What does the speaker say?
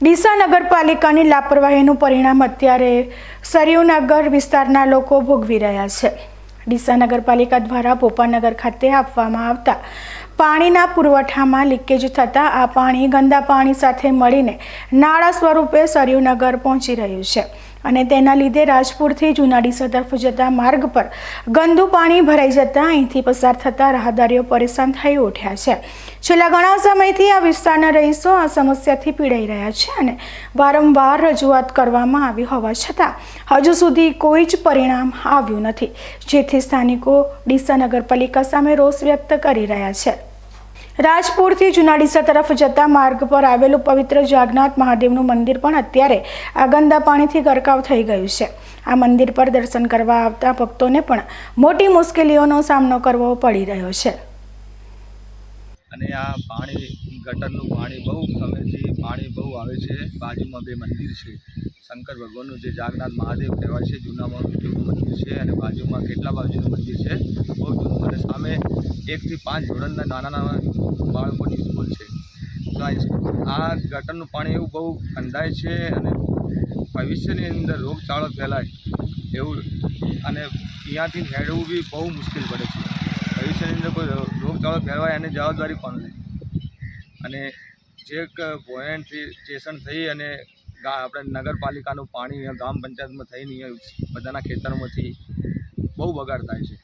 ડીસા નગરપાલિકાની લાપરવાહીનું પરિણામ અત્યારે સરયુનગર વિસ્તારના લોકો ભોગવી રહ્યા છે. ડીસા નગરપાલિકા દ્વારા ભોપાનગર ખાતે આપવામાં આવતા પાણીના પુરવઠામાં લીકેજ થતાં આ પાણી ગંદા પાણી સાથે મળીને નાળા સ્વરૂપે સરયુનગર પહોંચી રહ્યું છે. અને તેના લીધે રાજપુરથી જુનાડી તરફ જતા માર્ગ પર ગંદુ પાણી ભરાઈ જતાં અહીંથી પસાર થતા રાહદારીઓ પરેશાન થઈ ઉઠ્યા છે. છેલ્લા ઘણા સમયથી આ વિસ્તારના રહીશો આ સમસ્યાથી પીડાઈ રહ્યા છે અને વારંવાર રજૂઆત કરવામાં આવી હોવા છતાં હજુ સુધી કોઈ જ પરિણામ આવ્યું નથી. જેથી સ્થાનિકો ડીસા નગરપાલિકા સામે રોષ વ્યક્ત કરી રહ્યા છે. રાજપુરથી જુનાડીસા તરફ જતા માર્ગ પર આવેલું પવિત્ર જાગનાથ મહાદેવનું મંદિર પણ અત્યારે આ ગંદા પાણીથી ગરકાવ થઈ ગયું છે. આ મંદિર પર દર્શન કરવા આવતા ભક્તોને પણ મોટી મુશ્કેલીઓનો સામનો કરવો પડી રહ્યો છે. અને આ પાણી, ગટરનું પાણી બહુ સમયથી પાણી બહુ આવે છે. બાજુમાં બે મંદિર છે. શંકર ભગવાનનું જે જાગનાથ મહાદેવ કહેવાય છે જૂનામાં જૂનું મંદિર છે અને બાજુમાં કેટલા બાજુનું મંદિર છે, બહુ જૂનું અને સામે એકથી પાંચ ધોરણના નાના નાના બાળકોની સ્કૂલ છે. તો આ આ ગટરનું પાણી એવું બહુ ગંધાય છે અને ભવિષ્યની અંદર રોગચાળો ફેલાય એવું અને અહીંયાથી હેડવું બી બહુ મુશ્કેલ પડે છે. ભવિષ્યની અંદર કોઈ રોગચાળો ફેરવાય એની જવાબદારી કોણ લે અને જે એક સ્ટેશન થઈ અને આપણે નગરપાલિકાનું પાણી ગામ પંચાયતમાં થઈને બધાના ખેતરોમાંથી બહુ બગાડ થાય છે.